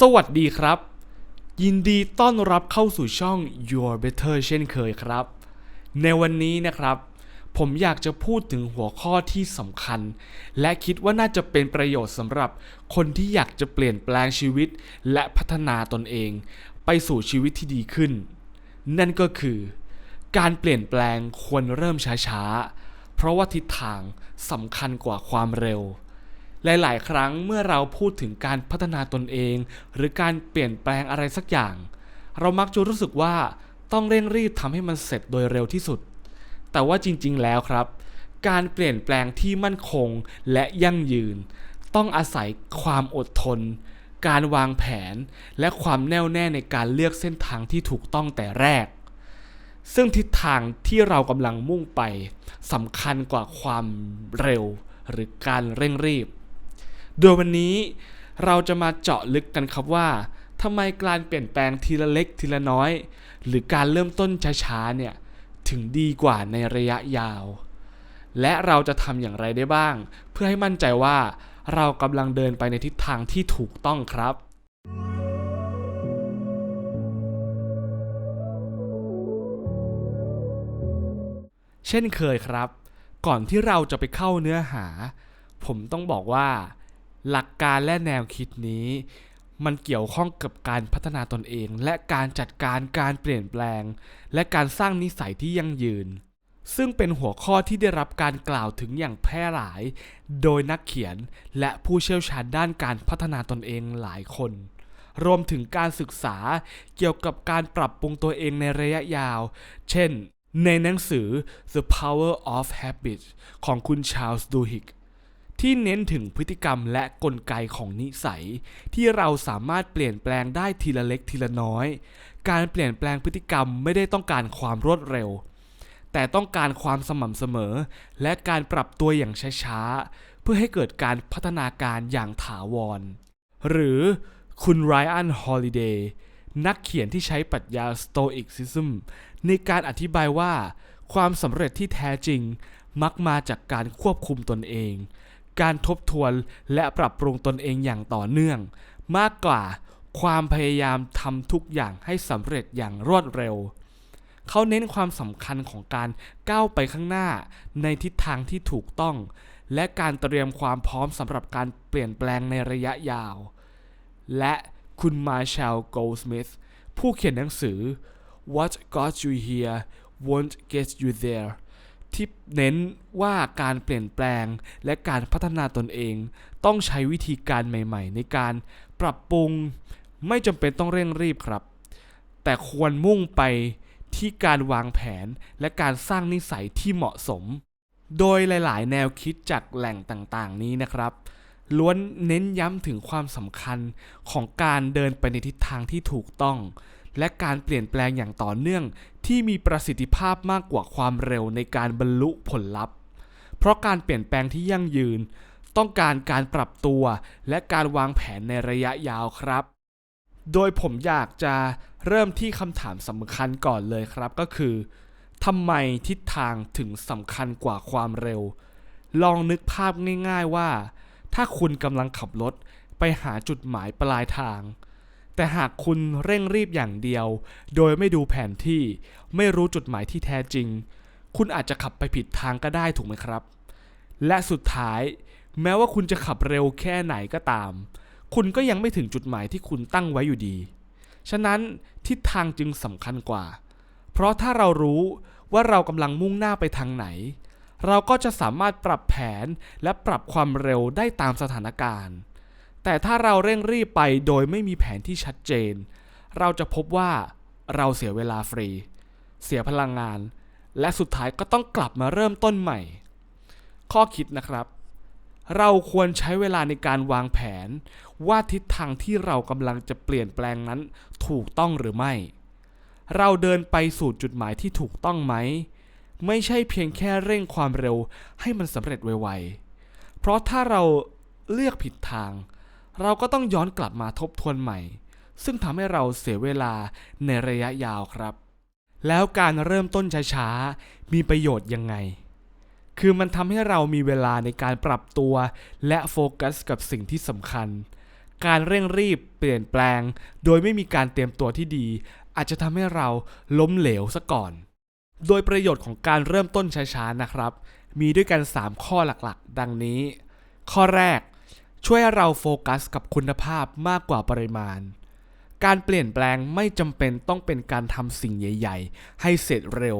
สวัสดีครับ ยินดีต้อนรับเข้าสู่ช่อง Your Better เช่นเคยครับ ในวันนี้นะครับ ผมอยากจะพูดถึงหัวข้อที่สำคัญ และคิดว่าน่าจะเป็นประโยชน์สำหรับคนที่อยากจะเปลี่ยนแปลงชีวิต และพัฒนาตนเอง ไปสู่ชีวิตที่ดีขึ้น นั่นก็คือ การเปลี่ยนแปลงควรเริ่มช้าๆ เพราะว่าทิศทางสำคัญกว่าความเร็ว หลายๆ ครั้งเมื่อเราพูดถึงการพัฒนาตนเอง หรือการเปลี่ยนแปลงอะไรสักอย่าง เรามักจะรู้สึกว่าต้องเร่งรีบทำให้มันเสร็จโดยเร็วที่สุด แต่ว่าจริง ๆ แล้วครับ การเปลี่ยนแปลงที่มั่นคงและยั่งยืน ต้องอาศัยความอดทน การวางแผน และความแน่วแน่ในการเลือกเส้นทางที่ถูกต้องแต่แรก ซึ่งทิศทางที่เรากำลังมุ่งไปสำคัญกว่าความเร็วหรือการเร่งรีบ โดยวันนี้เราจะมาเจาะลึกกันครับว่าทำไมการเปลี่ยนแปลงทีละเล็กทีละน้อย หรือการเริ่มต้นช้าๆเนี่ยถึงดีกว่าในระยะยาว และเราจะทำอย่างไรได้บ้าง เพื่อให้มั่นใจว่าเรากำลังเดินไปในทิศทางที่ถูกต้องครับ เช่นเคยครับ ก่อนที่เราจะไปเข้าเนื้อหา ผมต้องบอกว่า หลักการและแนวคิดนี้ มันเกี่ยวข้องกับการพัฒนาตนเอง และการจัดการการเปลี่ยนแปลง และการสร้างนิสัยที่ยั่งยืน ซึ่งเป็นหัวข้อที่ได้รับการกล่าวถึงอย่างแพร่หลาย โดยนักเขียนและผู้เชี่ยวชาญด้านการพัฒนาตนเองหลายคน รวมถึงการศึกษาเกี่ยวกับการปรับปรุงตัวเองในระยะยาว เช่นในหนังสือ The Power of Habit ของคุณชาลส์ดูฮิก ที่เน้นถึงพฤติกรรมและกลไกของนิสัย ที่เราสามารถเปลี่ยนแปลงได้ทีละเล็กทีละน้อย การเปลี่ยนแปลงพฤติกรรมไม่ได้ต้องการความรวดเร็ว แต่ต้องการความสม่ำเสมอ และการปรับตัวอย่างช้าๆ เพื่อให้เกิดการพัฒนาการอย่างถาวร หรือคุณไรอันฮอลิเดย์นักเขียนที่ใช้ปรัชญา Stoicism ในการอธิบายว่า ความสำเร็จที่แท้จริงมักมาจากการควบคุมตนเอง การทบทวนและปรับปรุงตนเองอย่างต่อเนื่อง มากกว่าความพยายามทำทุกอย่างให้สำเร็จอย่างรวดเร็ว เขาเน้นความสำคัญของการก้าวไปข้างหน้าในทิศทางที่ถูกต้อง และการเตรียมความพร้อมสำหรับการเปลี่ยนแปลงในระยะยาว และคุณมาร์แชลโกลสมิธผู้เขียนหนังสือ What got you here won't get you there ที่เน้นว่าการเปลี่ยนแปลงและการพัฒนาตนเอง ต้องใช้วิธีการใหม่ ๆ ในการปรับปรุงไม่จำเป็นต้องเร่งรีบครับ แต่ควรมุ่งไปที่การวางแผนและการสร้างนิสัยที่เหมาะสม โดยหลาย ๆ แนวคิดจากแหล่งต่าง ๆ นี้นะครับ ล้วนเน้นย้ำถึงความสำคัญของการเดินไปในทิศทางที่ถูกต้อง และการเปลี่ยนแปลงอย่างต่อเนื่อง ที่มีประสิทธิภาพมากกว่าความเร็วในการบรรลุผลลัพธ์ เพราะการเปลี่ยนแปลงที่ยั่งยืน ต้องการการปรับตัว และการวางแผนในระยะยาวครับ โดยผมอยากจะเริ่มที่คำถามสำคัญก่อนเลยครับก็คือทำไมทิศทางถึงสำคัญกว่าความเร็ว ลองนึกภาพง่าย ๆว่า ถ้าคุณกำลังขับรถไปหาจุดหมายปลายทาง แต่หากคุณเร่งรีบอย่างเดียว โดยไม่ดูแผนที่ ไม่รู้จุดหมายที่แท้จริง คุณอาจจะขับไปผิดทางก็ได้ถูกไหมครับ และสุดท้าย แม้ว่าคุณจะขับเร็วแค่ไหนก็ตาม คุณก็ยังไม่ถึงจุดหมายที่คุณตั้งไว้อยู่ดี ฉะนั้นทิศทางจึงสำคัญกว่า เพราะถ้าเรารู้ว่าเรากำลังมุ่งหน้าไปทางไหน เราก็จะสามารถปรับแผนและปรับความเร็วได้ตามสถานการณ์ แต่ถ้าเราเร่งรีบไปโดยไม่มีแผนที่ชัดเจน เราจะพบว่าเราเสียเวลาฟรี เสียพลังงาน และสุดท้ายก็ต้องกลับมาเริ่มต้นใหม่ ข้อคิดนะครับ เราควรใช้เวลาในการวางแผน ว่าทิศทางที่เรากำลังจะเปลี่ยนแปลงนั้นถูกต้องหรือไม่ เราเดินไปสู่จุดหมายที่ถูกต้องไหม ไม่ใช่เพียงแค่เร่งความเร็วให้มันสำเร็จไวๆ เพราะถ้าเราเลือกผิดทาง เราก็ต้องย้อนกลับมาทบทวนใหม่ ซึ่งทำให้เราเสียเวลาในระยะยาวครับ แล้วการเริ่มต้นช้าๆ มีประโยชน์ยังไง คือมันทำให้เรามีเวลาในการปรับตัว และโฟกัสกับสิ่งที่สำคัญ การเร่งรีบเปลี่ยนแปลง โดยไม่มีการเตรียมตัวที่ดี อาจจะทำให้เราล้มเหลวซะก่อน โดยประโยชน์ของการเริ่มต้นช้าๆนะครับ มีด้วยกัน 3 ข้อหลักๆ ดังนี้ ข้อแรก ช่วยเราโฟกัสกับคุณภาพมากกว่าปริมาณ การเปลี่ยนแปลงไม่จำเป็นต้องเป็นการทำสิ่งใหญ่ ๆ ให้เสร็จเร็ว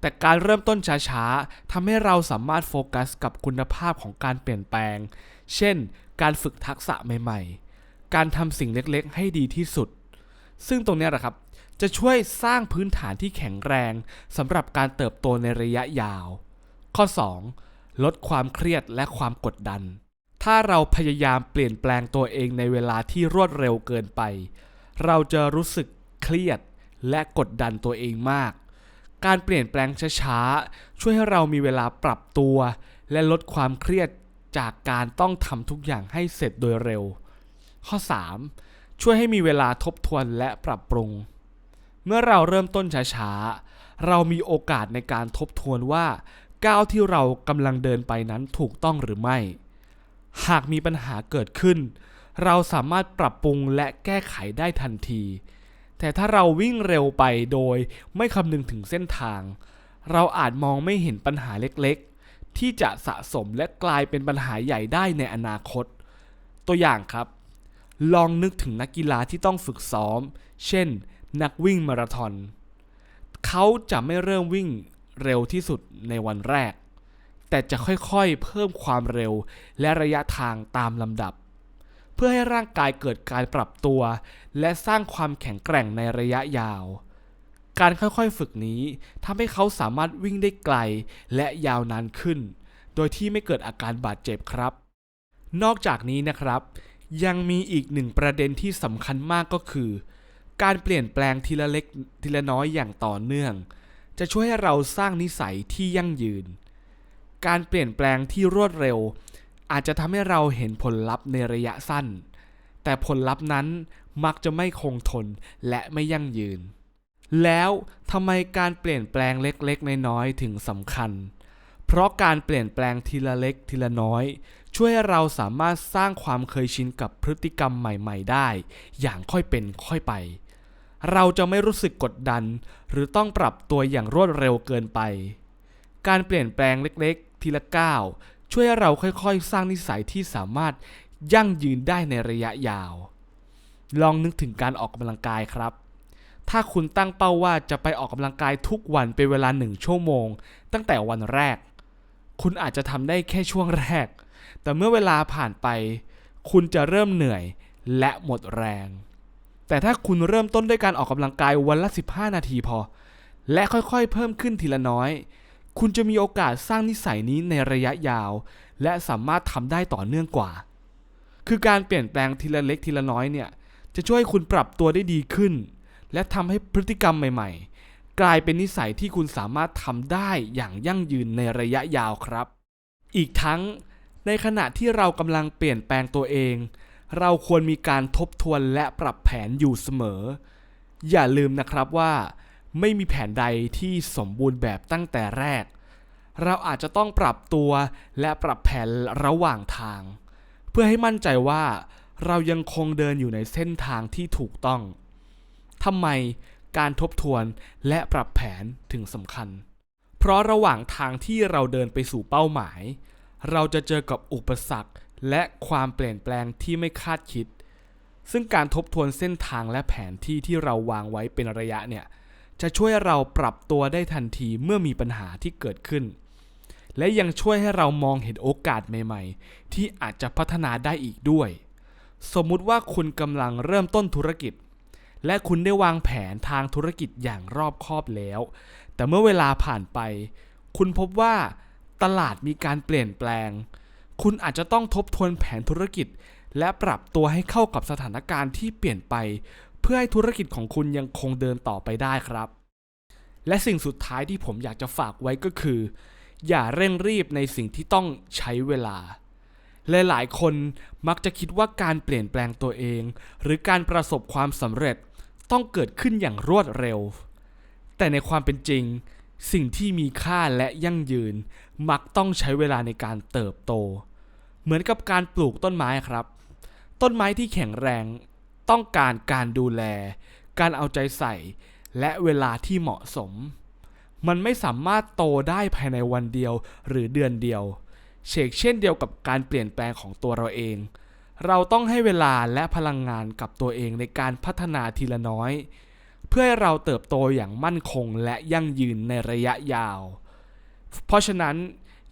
แต่การเริ่มต้นช้าๆทำให้เราสามารถโฟกัสกับคุณภาพของการเปลี่ยนแปลง เช่น การฝึกทักษะใหม่ ๆ การทำสิ่งเล็กๆ ให้ดีที่สุด ซึ่งตรงนี้แหละครับ จะช่วยสร้างพื้นฐานที่แข็งแรงสำหรับการเติบโตในระยะยาว ข้อ 2. ลดความเครียดและความกดดัน ถ้าเราพยายามเปลี่ยนแปลงตัวเองในเวลาที่รวดเร็วเกินไป เราจะรู้สึกเครียดและกดดันตัวเองมาก การเปลี่ยนแปลงช้าๆ ช่วยให้เรามีเวลาปรับตัว และลดความเครียดจากการต้องทำทุกอย่างให้เสร็จโดยเร็ว ข้อ 3. ช่วยให้มีเวลาทบทวนและปรับปรุง เมื่อเราเริ่มต้นช้าๆ เรามีโอกาสในการทบทวนว่าก้าวที่เรากำลังเดินไปนั้นถูกต้องหรือไม่ หากมีปัญหาเกิดขึ้น เราสามารถปรับปรุงและแก้ไขได้ทันที แต่ถ้าเราวิ่งเร็วไปโดยไม่คำนึงถึงเส้นทาง เราอาจมองไม่เห็นปัญหาเล็กๆ ที่จะสะสมและกลายเป็นปัญหาใหญ่ได้ในอนาคต ตัวอย่างครับ ลองนึกถึงนักกีฬาที่ต้องฝึกซ้อม เช่น นักวิ่งมาราธอนเขาจะไม่เริ่มวิ่งเร็วที่สุดในวันแรก แต่จะค่อยๆ เพิ่มความเร็วและระยะทางตามลำดับ เพื่อให้ร่างกายเกิดการปรับตัว และสร้างความแข็งแกร่งในระยะยาว การค่อยๆฝึกนี้ทำให้เขาสามารถวิ่งได้ไกลและยาวนานขึ้น โดยที่ไม่เกิดอาการบาดเจ็บครับ นอกจากนี้นะครับ ยังมีอีกหนึ่งประเด็นที่สำคัญมากก็คือ การเปลี่ยนแปลงทีละเล็กทีละน้อยอย่างต่อเนื่อง จะช่วยให้เราสร้างนิสัยที่ยั่งยืน การเปลี่ยนแปลงที่รวดเร็ว อาจจะทำให้เราเห็นผลลัพธ์ในระยะสั้น แต่ผลลัพธ์นั้นมักจะไม่คงทนและไม่ยั่งยืน แล้วทำไมการเปลี่ยนแปลงเล็กๆ น้อยๆถึงสำคัญ เพราะการเปลี่ยนแปลงทีละเล็กทีละน้อย ช่วยให้เราสามารถสร้างความเคยชินกับพฤติกรรมใหม่ ๆ ได้ อย่างค่อยเป็นค่อยไป เราจะไม่รู้สึกกดดัน หรือต้องปรับตัวอย่างรวดเร็วเกินไปการเปลี่ยนแปลงเล็กๆ ทีละก้าวช่วยให้เราค่อยๆ สร้างนิสัยที่สามารถยั่งยืนได้ในระยะยาว ลองนึกถึงการออกกำลังกายครับ ถ้าคุณตั้งเป้าว่าจะไปออกกำลังกายทุกวันเป็นเวลาหนึ่งชั่วโมง ตั้งแต่วันแรก คุณอาจจะทำได้แค่ช่วงแรก แต่เมื่อเวลาผ่านไป คุณจะเริ่มเหนื่อยและหมดแรง แต่ถ้าคุณเริ่มต้นด้วยการออกกำลังกายวันละ 15 นาทีพอ และค่อยๆ เพิ่มขึ้นทีละน้อย คุณจะมีโอกาสสร้างนิสัยนี้ในระยะยาว และสามารถทำได้ต่อเนื่องกว่า คือการเปลี่ยนแปลงทีละเล็กทีละน้อยเนี่ยจะช่วยคุณปรับตัวได้ดีขึ้น และทำให้พฤติกรรมใหม่ ๆ กลายเป็นนิสัยที่คุณสามารถทำได้อย่างยั่งยืนในระยะยาวครับ อีกทั้งในขณะที่เรากำลังเปลี่ยนแปลงตัวเอง เราควรมีการทบทวนและปรับแผนอยู่เสมอ อย่าลืมนะครับว่า ไม่มีแผนใดที่สมบูรณ์แบบตั้งแต่แรก เราอาจจะต้องปรับตัวและปรับแผนระหว่างทาง เพื่อให้มั่นใจว่าเรายังคงเดินอยู่ในเส้นทางที่ถูกต้องทำไมการทบทวนและปรับแผนถึงสำคัญ เพราะระหว่างทางที่เราเดินไปสู่เป้าหมาย เราจะเจอกับอุปสรรคและความเปลี่ยนแปลงที่ไม่คาดคิด ซึ่งการทบทวนเส้นทางและแผนที่ที่เราวางไว้เป็นระยะเนี่ย จะช่วยเราปรับตัวได้ทันทีเมื่อมีปัญหาที่เกิดขึ้น และยังช่วยให้เรามองเห็นโอกาสใหม่ๆ ที่อาจจะพัฒนาได้อีกด้วย สมมุติว่าคุณกำลังเริ่มต้นธุรกิจ และคุณได้วางแผนทางธุรกิจอย่างรอบคอบแล้ว แต่เมื่อเวลาผ่านไป คุณพบว่าตลาดมีการเปลี่ยนแปลง คุณอาจจะต้องทบทวนแผนธุรกิจ และปรับตัวให้เข้ากับสถานการณ์ที่เปลี่ยนไป เพื่อให้ธุรกิจของคุณยังคงเดินต่อไปได้ครับ และสิ่งสุดท้ายที่ผมอยากจะฝากไว้ก็คือ อย่าเร่งรีบในสิ่งที่ต้องใช้เวลาหลายๆคนมักจะคิดว่าการเปลี่ยนแปลงตัวเอง หรือการประสบความสำเร็จต้องเกิดขึ้นอย่างรวดเร็ว แต่ในความเป็นจริง สิ่งที่มีค่าและยั่งยืน มักต้องใช้เวลาในการเติบโต เหมือนกับการปลูกต้นไม้ครับ ต้นไม้ที่แข็งแรง ต้องการการดูแล การเอาใจใส่ และเวลาที่เหมาะสม มันไม่สามารถโตได้ภายในวันเดียวหรือเดือนเดียว เชกเช่นเดียวกับการเปลี่ยนแปลงของตัวเราเอง เราต้องให้เวลาและพลังงานกับตัวเองในการพัฒนาทีละน้อย เพื่อให้เราเติบโตอย่างมั่นคงและยั่งยืนในระยะยาว เพราะฉะนั้น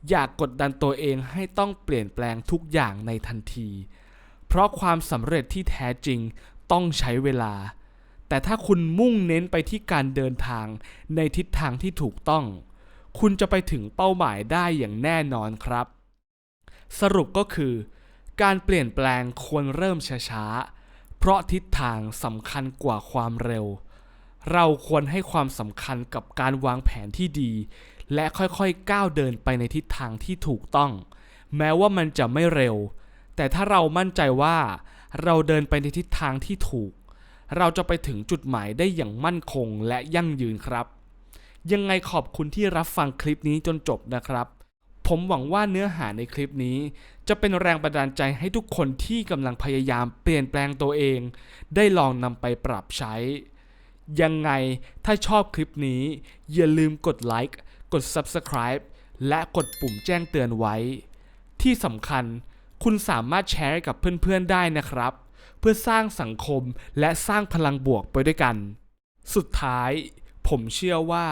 อย่ากกดดันตัวเองให้ต้องเปลี่ยนแปลงทุกอย่างในทันที เพราะความสำเร็จที่แท้จริงต้องใช้เวลา แต่ถ้าคุณมุ่งเน้นไปที่การเดินทางในทิศทางที่ถูกต้อง คุณจะไปถึงเป้าหมายได้อย่างแน่นอนครับ สรุปก็คือ การเปลี่ยนแปลงควรเริ่มช้าๆ เพราะทิศทางสำคัญกว่าความเร็ว เราควรให้ความสำคัญกับการวางแผนที่ดี และค่อยๆก้าวเดินไปในทิศทางที่ถูกต้อง แม้ว่ามันจะไม่เร็ว แต่ถ้าเรามั่นใจว่าเราเดินไปในทิศทางที่ถูก เราจะไปถึงจุดหมายได้อย่างมั่นคงและยั่งยืนครับ ยังไงขอบคุณที่รับฟังคลิปนี้จนจบนะครับ ผมหวังว่าเนื้อหาในคลิปนี้ จะเป็นแรงบันดาลใจให้ทุกคนที่กำลังพยายามเปลี่ยนแปลงตัวเอง ได้ลองนำไปปรับใช้ ยังไงถ้าชอบคลิปนี้ อย่าลืมกดไลค์กด Subscribe และกดปุ่มแจ้งเตือนไว้ ที่สำคัญ คุณสามารถแชร์ให้กับเพื่อนๆได้นะครับ เพื่อสร้างสังคมและสร้างพลังบวกไปด้วยกัน สุดท้าย ผมเชื่อว่า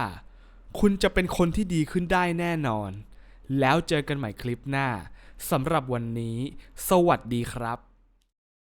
คุณจะเป็นคนที่ดีขึ้นได้แน่นอน แล้วเจอกันใหม่คลิปหน้าสำหรับวันนี้ สวัสดีครับ